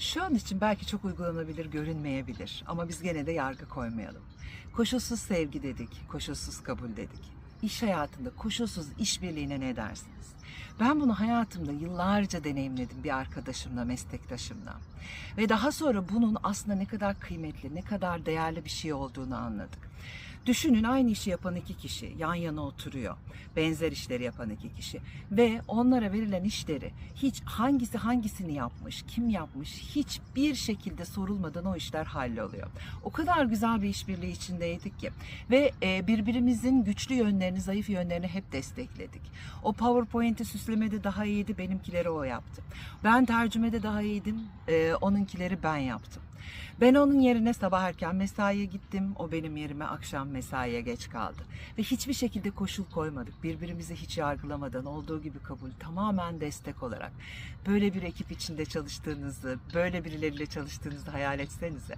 Şu an için belki çok uygulanabilir görünmeyebilir ama biz gene de yargı koymayalım. Koşulsuz sevgi dedik, koşulsuz kabul dedik. İş hayatında koşulsuz işbirliğine ne dersiniz? Ben bunu hayatımda yıllarca deneyimledim bir arkadaşımla, meslektaşımla. Ve daha sonra bunun aslında ne kadar kıymetli, ne kadar değerli bir şey olduğunu anladık. Düşünün aynı işi yapan iki kişi yan yana oturuyor. Benzer işleri yapan iki kişi ve onlara verilen işleri hiç hangisi hangisini yapmış, kim yapmış hiçbir şekilde sorulmadan o işler halloluyor. O kadar güzel bir işbirliği içindeydik ki ve e, birbirimizin güçlü yönlerini, zayıf yönlerini hep destekledik. O PowerPoint'i süslemede daha iyiydi, benimkileri o yaptı. Ben tercümede daha iyiydim, e, onunkileri ben yaptım. Ben onun yerine sabah erken mesaiye gittim. O benim yerime akşam mesaiye geç kaldı. Ve hiçbir şekilde koşul koymadık. Birbirimizi hiç yargılamadan olduğu gibi kabul, tamamen destek olarak. Böyle bir ekip içinde çalıştığınızı, böyle birileriyle çalıştığınızı hayal etsenize.